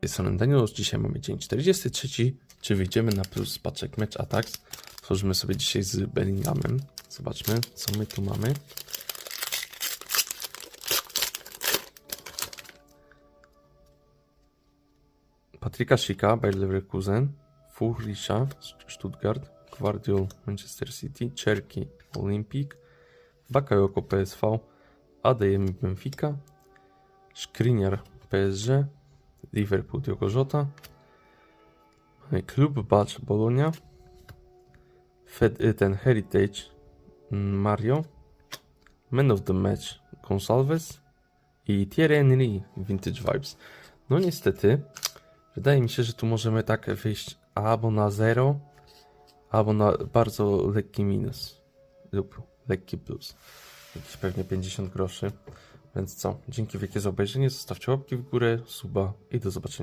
tej strony Danielus. Dzisiaj mamy dzień 43. Czy wyjdziemy na plus paczek Match Attacks? Tworzymy sobie dzisiaj z Bellinghamem. Zobaczmy, co my tu mamy. Patryka Schicka, Bayer Leverkusen, Furrisha, Stuttgart, Guardiol, Manchester City, Czerki, Olympic, Bakayoko PSV, ADM Benfica, Skriniar PSG, Liverpool Diogo Jota, Klub Bacz Bologna, Fed, y, ten Heritage mm, Mario, Man of the Match Gonsalves i Thierry Henry Vintage Vibes. No niestety, wydaje mi się, że tu możemy tak wyjść albo na 0, albo na bardzo lekki minus lub lekki plus. Jakieś pewnie 50 groszy. Więc co? Dzięki wielkie za obejrzenie. Zostawcie łapki w górę, suba i do zobaczenia.